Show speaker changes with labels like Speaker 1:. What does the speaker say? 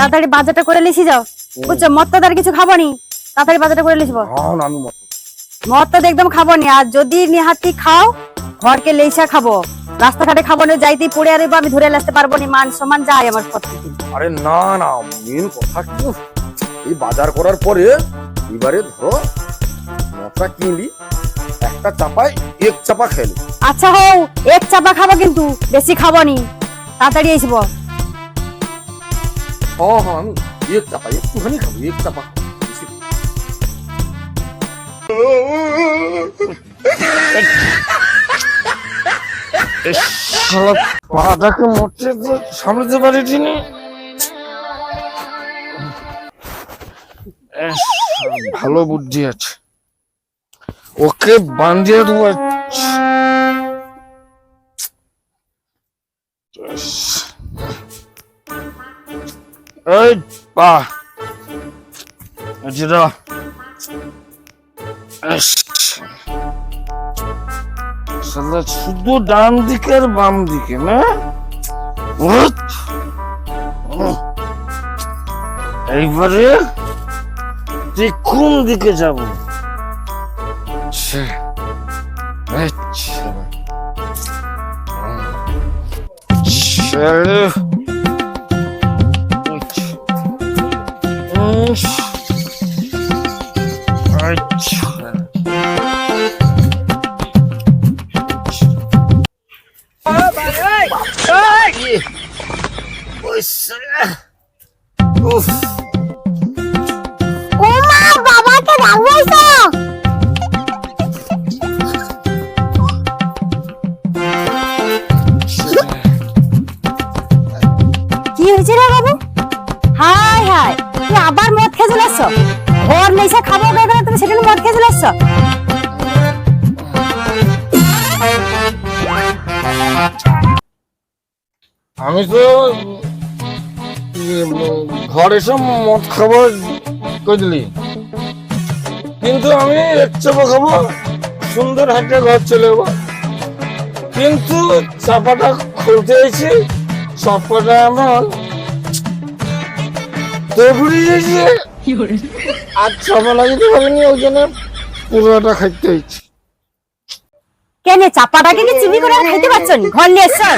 Speaker 1: তাড়াতাড়ি বাজারটা করে লিসি যাও। বুঝছ? তার কিছু খাব নি তাড়াতাড়ি বাজারটা করে লিসবো
Speaker 2: হ্যাঁ না আমি মত
Speaker 1: মদ তো একদম খাব নি আর যদি নিহাতি খাও ঘরকে লেইসা খাব। রাস্তাঘাটে খাব না যাইতেই পড়ে আর আমি ধরে আসতে পারব নি। মান সমান যাই আমার প্রত্যেকদিন
Speaker 2: আরে না না মেন কথা কি? এই বাজার করার পরে এবারে ধরো মদটা কিনলি একটা চাপায় এক চাপা খেলি
Speaker 1: আচ্ছা হও এক চাপা খাব কিন্তু বেশি খাব নি। তাড়াতাড়ি আসব
Speaker 2: হ্যাঁ হ্যাঁ আমি এক চাপা, একটুখানি খাব, এক চাপা।
Speaker 3: তো সামলাতে ভালো বুদ্ধি আছে। ওকে বান্ধিয়ে দেবো এই শুধু ডান দিকে আর বাম দিকে না। এইবারে তুই কোন দিকে যাব। আচ্ছা। উফ
Speaker 1: ওমা বাবাকে রাখবাইছো কি হয়েছে রে বাবু? চলে আসছো ঘর নেইসা খাব কেন তুমি সেখানে মদ খেয়ে চলে আসছো
Speaker 3: আমি তো ঘরে এসে মদ খাব কই দিলি? কিন্তু আমি এক চাপা খাব, সুন্দর হাঁটে ঘর চলে যাব কিন্তু চাপাটা খুলতে এসেছি চাপাটা আমার গেছে আর চাপা লাগিতে পারিনি ওই জন্য পুরোটা খাইতে হয়েছে
Speaker 1: কেন, চাপাটাকে কি চিনি করে খাইতে পারছ ঘর নিয়ে এসছো